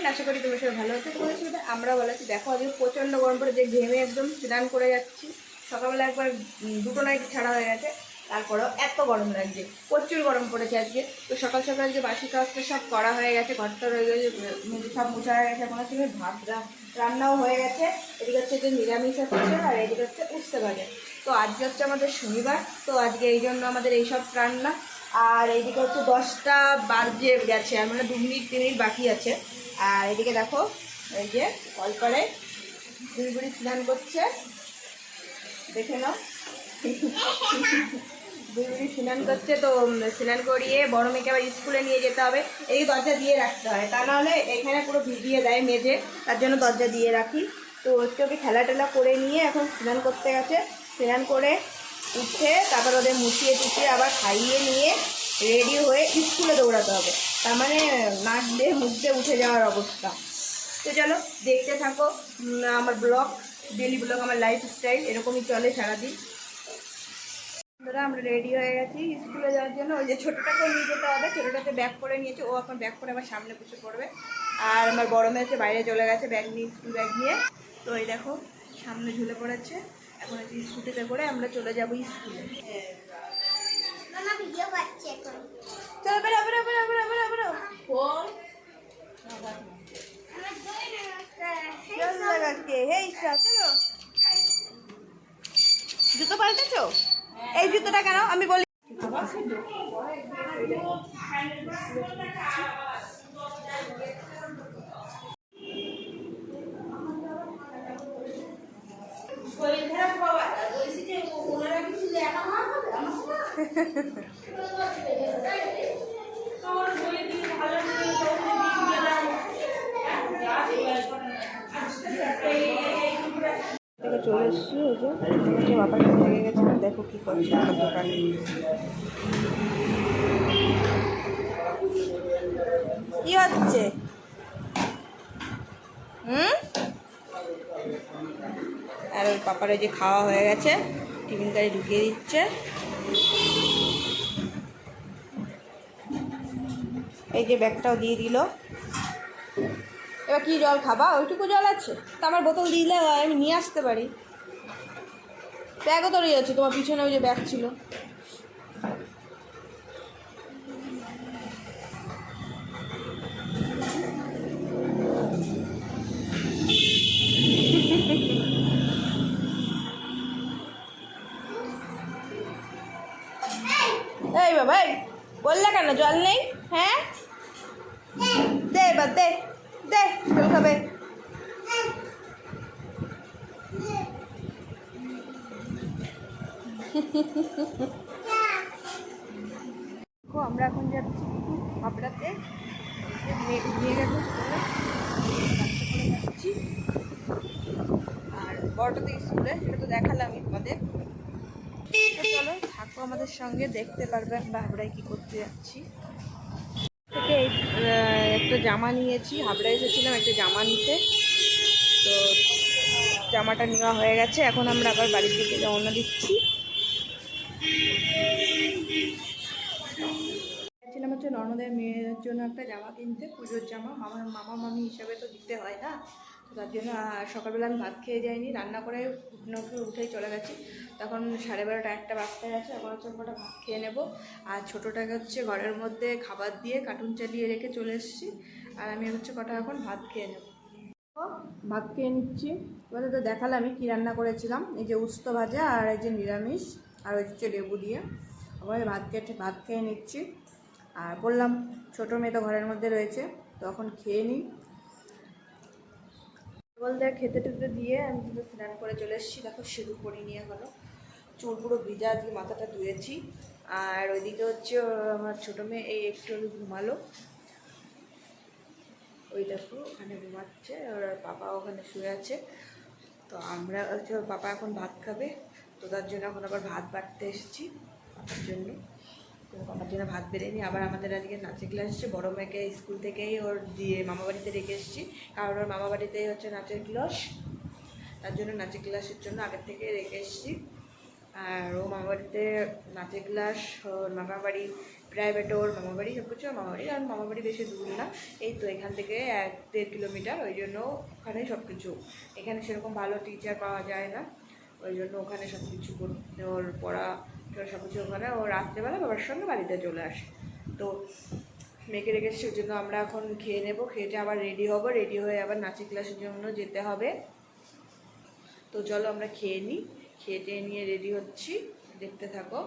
Friend আশা করি তোমার সবাই ভালো আছে, তোমাদের সাথে আমরা ভালো আছি। দেখো আজকে প্রচণ্ড গরম পড়ে যে ঘেমে একদম স্নান করে যাচ্ছি। সকালবেলা একবার দুটো নাইট ছাড়া হয়ে গেছে, তারপরেও এত গরম লাগছে, প্রচুর গরম পড়েছে আজকে। তো সকাল সকাল যে বাসি কাজটা সব করা হয়ে গেছে ঘরটা রয়ে গেছে সব মোছা হয়ে গেছে, এখন হচ্ছে ভাত রান্নাও হয়ে গেছে। এদিকে হচ্ছে যে নিরামিষ হচ্ছে আর এদিকে হচ্ছে উঠতে পারে তো আজকে হচ্ছে আমাদের শনিবার, তো আজকে এই জন্য আমাদের এইসব রান্না। আর এইদিকে হচ্ছে দশটা বাজে গেছে, আর মানে দু মিনিট তিন মিনিট বাকি আছে। আর এদিকে দেখো, এই যে কলপারে বুড়ি বুড়ি স্নান করছে। দেখে নাও। বুড়ি স্নান করছে, তো স্নান করিয়ে বড় মেয়েকে আবার স্কুলে নিয়ে যেতে হবে। এই দরজা দিয়ে রাখতে হয়। তা নাহলে এখানে পুরো ভিজিয়ে দেয় মেঝে। তার জন্য দরজা দিয়ে রাখি। তো হচ্ছে ওকে খেলা টেলা করে নিয়ে এখন স্নান করতে গেছে। স্নান করে উঠে তারপর ওদের মুছিয়ে টুছিয়ে আবার খাইয়ে নিয়ে রেডি হয়ে স্কুলে দৌড়াতে হবে। তার মানে নাক দিয়ে মুখ দিয়ে উঠে যাওয়ার অবস্থা। তো চলো, দেখতে থাকো। আমার ব্লগ ডেলি ব্লগ, আমার লাইফ স্টাইল এরকমই চলে সারাদিন। বন্ধুরা, আমরা রেডি হয়ে গেছি স্কুলে যাওয়ার জন্য। ওই যে ছোটোটাকে নিয়ে যেতে হবে। ছোটোটাতে ব্যাগ করে নিয়েছে। ও এখন ব্যাগ করে আমার সামনে বসে পড়বে। আর আমার বড় মেয়ে হচ্ছে বাইরে চলে গেছে ব্যাগ নিয়ে স্কুল ব্যাগ নিয়ে। তো এই দেখো, সামনে ঝুলে পড়েছে। এখন হচ্ছে স্কুটিতে করে আমরা চলে যাব স্কুলে মামা ভিডিও করছে এখন চলো বেরো বেরো বেরো বেরো বেরো বেরো। জুতো পাল্টেছো? এই জুতোটা কেন? আমি বলি। চলে এসেছি, ওই যে বাবার লেগে গেছিলাম দেখো কি করছে দোকানে। কি হচ্ছে? হুম? আর ওই পাপার ওই যে খাওয়া হয়ে গেছে, টিফিন গাড়ি ঢুকিয়ে দিচ্ছে। এই যে ব্যাগটাও দিয়ে দিল। এবার কি জল খাবা? ওইটুকু জল আছে? তা আমার বোতল দিলে আমি নিয়ে আসতে পারি। ব্যাগও তো রয়ে যাচ্ছে তোমার পিছনে ওই যে ব্যাগ ছিল। আমরা এখন যাচ্ছি হাবড়াতে। নিয়ে গেল যাচ্ছি। আর বড়টা তো স্কুলে সেটা তো দেখালামই তোমাদের। চলো থাকো আমাদের সঙ্গে দেখতে পারবে আমরা হাবড়ায় কী করতে যাচ্ছি। থেকে একটা জামা নিয়েছি। হাবড়ায় এসেছিলাম একটা জামা নিতে। তো জামাটা নেওয়া হয়ে গেছে। এখন আমরা আবার বাড়ির দিকে রওনা দিচ্ছি। ছিলাম হচ্ছে নর্মদের মেয়ের জন্য একটা জামা কিনতে, পুজোর জামা। মামার মামা, মামি হিসাবে তো দিতে হয় না। তার জন্য সকালবেলা আমি ভাত খেয়ে যাইনি, রান্না করে উঠে উঠেই চলে গেছি। তখন সাড়ে বারোটা একটা বাজতে গেছে এখন হচ্ছে কটা ভাত খেয়ে নেব। আর ছোটোটাকে হচ্ছে ঘরের মধ্যে খাবার দিয়ে কার্টুন চালিয়ে রেখে চলে এসেছি। আর আমি হচ্ছে কটা এখন ভাত খেয়ে নেব। ভাত খেয়ে নিচ্ছি। এবারে তো দেখালামই কী রান্না করেছিলাম। এই যে উস্ত ভাজা আর এই যে নিরামিষ। আর হচ্ছে লেবু দিয়ে। ওখানে ভাত খেয়ে ভাত খেয়ে নিচ্ছি। আর বললাম, ছোটো মেয়ে তো ঘরের মধ্যে রয়েছে তখন খেয়ে নিই। বলতে খেতে টেতে দিয়ে আমি কিন্তু স্নান করে চলে এসেছি। দেখো, শুরু করি নিয়ে গেলো চুল পুরো ভিজা, আজকে মাথাটা ধুয়েছি। আর ওইদিকে হচ্ছে আমার ছোটো মেয়ে, এই একটু ঘুমালো। ওই দেখো, ওখানে ঘুমাচ্ছে। ওর পাপা ওখানে শুয়ে আছে। তো আমরা হচ্ছে পাপা এখন ভাত খাবে। তো তার জন্য এখন আবার ভাত বাড়তে এসেছি পাপার জন্য। তো পাপার জন্য ভাত বেড়ে আবার আমাদের আজকে নাচের ক্লাস এসেছে। বড় মেয়েকে স্কুল থেকেই ওর দিয়ে মামা বাড়িতে রেখে এসেছি। কারণ ওর মামা বাড়িতেই হচ্ছে নাচের ক্লাস তার জন্য নাচের ক্লাসের জন্য আগের থেকে রেখে এসেছি। আর ও মামা বাড়িতে নাচের ক্লাস ওর মামা বাড়ি প্রাইভেটে ওর মামা বাড়ি সব কিছু মামা বাড়ি আর মামা বাড়ি বেশি দূর না। এই তো এখান থেকে এক দেড় কিলোমিটার ওই জন্য ওখানে সব কিছু। এখানে সেরকম ভালো টিচার পাওয়া যায় না। ওই জন্য ওখানে সব কিছু ওর পড়া সব কিছু ওখানে। ও রাত্রেবেলা বাবার সঙ্গে বাড়িতে চলে আসে। তো মেয়েকে রেখেছি ওই জন্য আমরা এখন খেয়ে নেব। খেয়ে আবার রেডি হব। রেডি হয়ে আবার নাচের ক্লাসের জন্য যেতে হবে। তো চলো আমরা খেয়ে নিই খেয়ে টেয়ে নিয়ে রেডি হচ্ছি। দেখতে থাকো।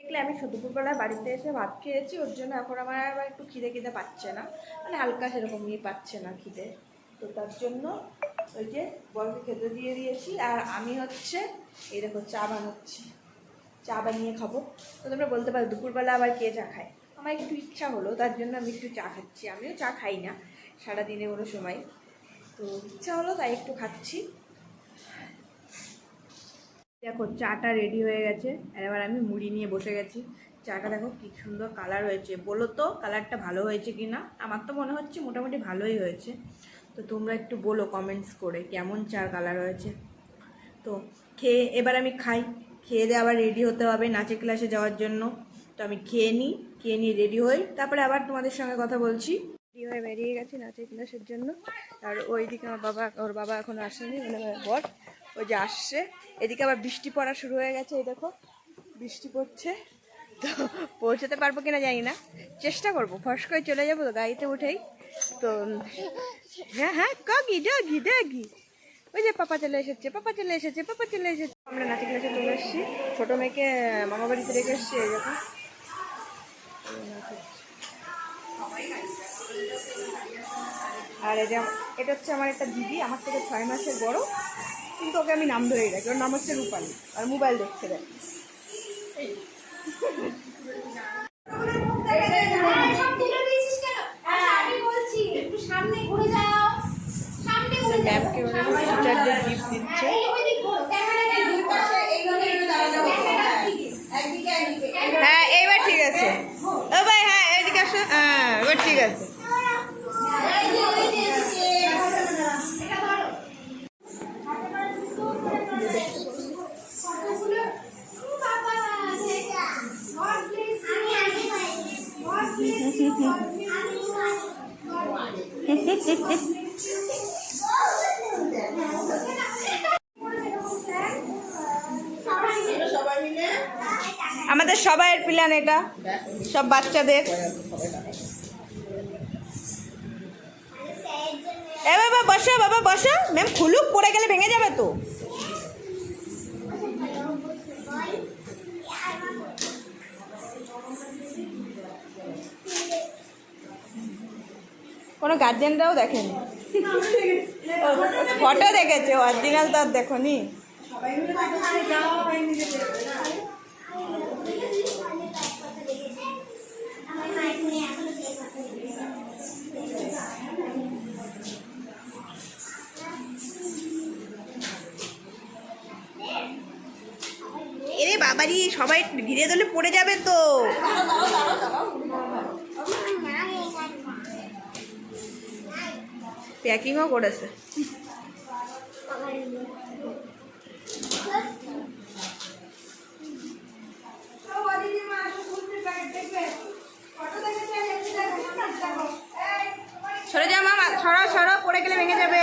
দেখলে আমি দুপুরবেলা বাড়িতে এসে ভাত খেয়েছি, ওর জন্য এখন আমার আবার একটু খিদে খিদে পাচ্ছে না। মানে হালকা সেরকমই পাচ্ছে না খিদে। তো তার জন্য ওই যে বলকে খেতে দিয়ে দিয়েছি। আর আমি হচ্ছে এই দেখো চা বানাচ্ছি। চা বানিয়ে খাব। তো তোমরা বলতে পারো, দুপুরবেলা আবার কে চা খায়? আমার একটু ইচ্ছা হলো, তার জন্য আমি একটু চা খাচ্ছি। আমিও চা খাই না, সারাদিনে কোনো সময়। তো ইচ্ছা হলো, তাই একটু খাচ্ছি। দেখো, চাটা রেডি হয়ে গেছে। আর এবার আমি মুড়ি নিয়ে বসে গেছি। চাটা দেখো কি সুন্দর কালার হয়েছে। বলো তো কালারটা ভালো হয়েছে কি না আমার তো মনে হচ্ছে মোটামুটি ভালোই হয়েছে। তো তোমরা একটু বলো কমেন্টস করে, কেমন চার কালার হয়েছে? তো খেয়ে, এবার আমি খাই। খেয়ে দিয়ে আবার রেডি হতে হবে নাচের ক্লাসে যাওয়ার জন্য। তো আমি খেয়ে নিই, খেয়ে নিয়ে রেডি হই। তারপরে আবার তোমাদের সঙ্গে কথা বলছি। রেডি হয়ে বেরিয়ে গেছি নাচের ক্লাসের জন্য। আর ওইদিকে আমার বাবা, ওর বাবা এখনও আসেনি মানে বর। ওই যে আসছে। এদিকে আবার বৃষ্টি পড়া শুরু হয়ে গেছে, এই দেখো। বৃষ্টি পড়ছে। তো পৌঁছাতে পারব কিনা জানি না। চেষ্টা করব। ফস করে চলে যাব তো গাড়িতে উঠেই। তো হ্যাঁ হ্যাঁ কাগি, ডাগি ডাগি। ওই যে পাপা চলে এসেছে, পাপা চলে এসেছে, পাপা চলে এসেছে। আমরা নাচে ক্লাসে চলে এসেছি। ছোটো মেয়েকে মামা বাড়িতে রেখে এসেছি, এই হচ্ছে। আর এটা এটা হচ্ছে আমার একটা দিদি, আমার থেকে ছয় মাসের বড়। কিন্তু ওকে আমি নাম ধরেই রাখি, ওর নাম হচ্ছে রূপালী। আর মোবাইল দেখতে দেয় তুলে দিয়েছিস কেন আচ্ছা, আমি বলছি একটু সামনে ঘুরে যাও সামনে ঘুরে যাও ম্যামকে ওরা টিচারদের গিফট দিচ্ছে এই ওইদিক ঘোরো ক্যামেরাটা দুই পাশে এইভাবে একটু দাঁড়াও একদিকে একদিকে হ্যাঁ এইবার ঠিক আছে ও ভাই হ্যাঁ এদিকে আসো হ্যাঁ এবার ঠিক আছে এই যে ওই যে এসেছে। এটা ধরো কতগুলো ও বাবা এটা গড ব্লেস আমি আগে গড ব্লেস আমি সবাই মিলে আমাদের সবাইয়ের প্ল্যান এটা সব বাচ্চাদের। এ বাবা, বসো বাবা, বসো। ম্যাম, খুলুক, পড়ে গেলে ভেঙে যাবে তো। কোনো গার্জেনরাও দেখেনি? ফটো দেখেছে অরিজিনাল তো আর দেখনি। এরে বাবারি সবাই ঘিরে দিলে পড়ে যাবে তো। প্যাকিংও করেছে। সরে যা মা, সরো সরো, পড়ে গেলে ভেঙে যাবে।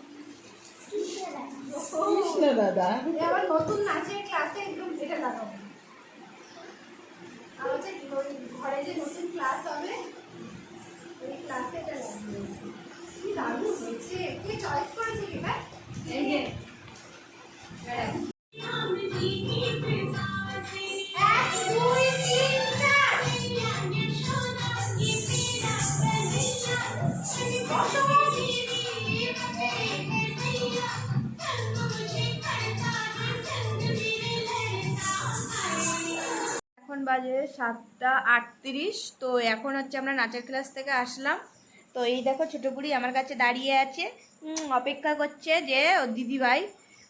দাদা? আমার নতুন নাচের ক্লাসে একদম এটা লাগাবো হচ্ছে ওই ঘরে যে নতুন ক্লাস হবে ওই ক্লাসে এটা লাগাবো কি দারুণ হয়েছে। কে চয়েস করেছে কি এই বাজে সাতটা আটত্রিশ। তো এখন হচ্ছে আমরা নাচের ক্লাস থেকে আসলাম। তো এই দেখো ছোটো বুড়ি আমার কাছে দাঁড়িয়ে আছে। অপেক্ষা করছে যে, ও দিদিভাই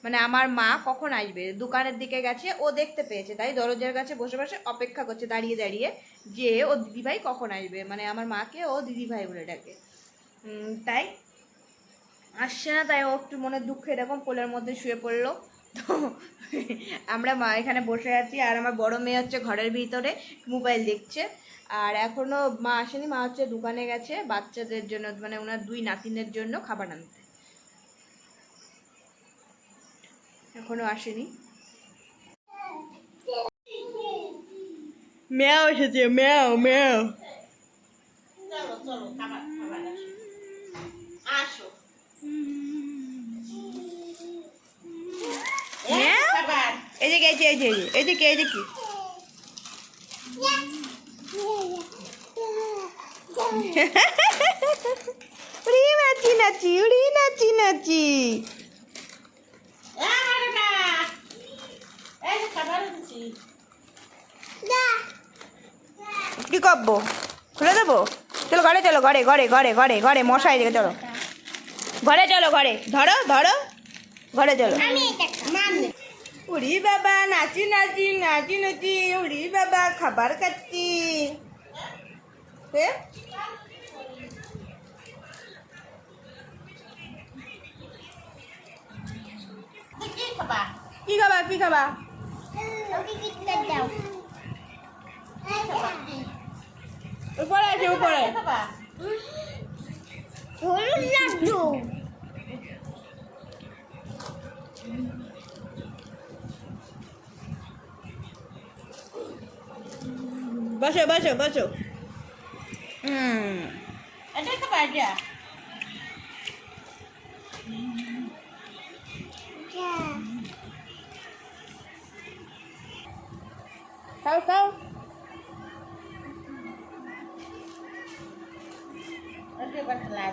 মানে আমার মা কখন আসবে? দোকানের দিকে গেছে, ও দেখতে পেয়েছে, তাই দরজার কাছে বসে বসে অপেক্ষা করছে, দাঁড়িয়ে দাঁড়িয়ে যে, ও দিদিভাই কখন আসবে? মানে আমার মাকে ও দিদিভাই বলে ডাকে। তাই? আসছে না, তাই ও একটু মনে দুঃখ এরকম কোলের মধ্যে শুয়ে পড়ল। তো আমরা মা এখানে বসে আছি আর আমার বড় মেয়ে হচ্ছে ঘরের ভিতরে মোবাইল দেখছে। আর এখনও মা আসেনি মা হচ্ছে দোকানে গেছে বাচ্চাদের জন্য মানে ওনার দুই নাতিনের জন্য খাবার আনতে। এখনও আসেনি। ম্যাও এসেছে ম্যাও ম্যাও। ম্যাও? এই যে এই যে এই যে, এদিকে এদিকে। উড়ি নাচি নাচি উড়ি নাচি নাচি। কি করব? খুলে দেবো? চলো ঘরে চলো ঘরে ঘরে ঘরে ঘরে ঘরে মশাই দিকে চলো। ঘরে চলো ঘরে ধরো ধরো। ঘরে চলো। উড়ি বাবা, নাচি নাচি নাচি নাচি, উড়ি বাবা, খাবার খাচ্ছি? কি খাবা? কি খাবা? উপরে আছে, উপরে। হলুদ লাড্ডু বসো বসো বসো হুম এটা খাবা এটা খাও খাও বন্ধুরা,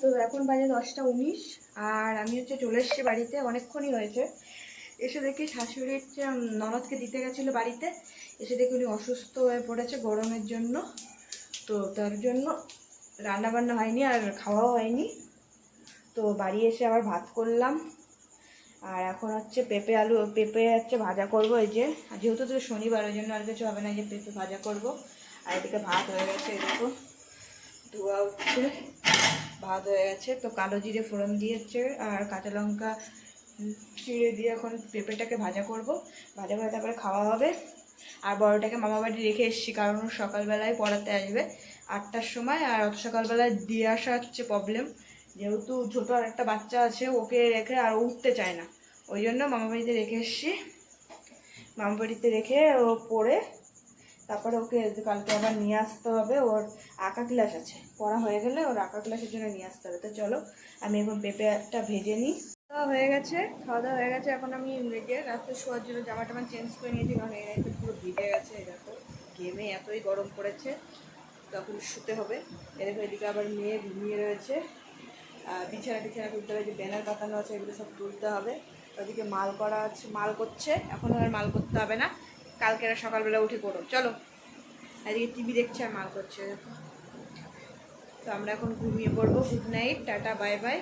তো এখন বাজে দশটা উনিশ, আর আমি হচ্ছে চলে এসেছি বাড়িতে, অনেকক্ষণই হয়েছে। এসে দেখি শাশুড়ি হচ্ছে ননদকে দিতে গেছিল বাড়িতে। এসে দেখি উনি অসুস্থ হয়ে পড়েছে গরমের জন্য। তো তার জন্য রান্না বান্না হয়নি আর খাওয়াও হয়নি। তো বাড়ি এসে আবার ভাত করলাম। আর এখন হচ্ছে পেঁপে আলু, পেঁপে হচ্ছে ভাজা করব এই যে। যেহেতু তো শনিবার, ওই জন্য আর কিছু হবে না যে পেঁপে ভাজা করব। আর এদিকে ভাত হয়ে গেছে দেখো, ধোয়া উঠছে। ভাত হয়ে গেছে। তো কালো জিরে ফোড়ন দিয়েছে আর কাঁচা লঙ্কা চিড়ে দিয়ে এখন পেঁপেটাকে ভাজা করব। ভাজা করে তারপরে খাওয়া হবে। আর বড়টাকে মামা বাড়ি রেখে এসেছি কারণ সকালবেলায় পড়াতে আসবে আটটার সময়। আর অত সকালবেলায় দিয়ে আসা হচ্ছে প্রবলেম যেহেতু ছোটো আর একটা বাচ্চা আছে, ওকে রেখে আর উঠতে চায় না। ওই জন্য মামা বাড়িতে রেখে এসেছি। মামা বাড়িতে রেখে ও পড়ে। তারপরে ওকে কালকে আবার নিয়ে আসতে হবে। ওর আঁকা ক্লাস আছে। পড়া হয়ে গেলে ওর আঁকা ক্লাসের জন্য নিয়ে আসতে হবে। তো চলো, আমি এখন পেঁপেটা ভেজে নিই। খাওয়া হয়ে গেছে, খাওয়া দাওয়া হয়ে গেছে। এখন আমি রেখে রাত্রে শোয়ার জন্য জামা টামা চেঞ্জ করে নিয়েছি, কারণ এই রাতে পুরো ভিজে গেছে দেখো। গেমে এতই গরম পড়েছে, তখন শুতে হবে। এদিকে এদিকে আবার মেয়ে ঘুমিয়ে রয়েছে। বিছানা টিছানা তুলতে হবে, যে ব্যানার পাতানো আছে, এগুলো সব তুলতে হবে। ওদিকে মাল করা আছে, মাল করছে। এখন আর মাল করতে হবে না। কালকে সকালবেলা উঠে করো চলো, এদিকে টিভি দেখছে আর মাল করছে, দেখো। তো আমরা এখন ঘুমিয়ে পড়ব। Good night tata bye by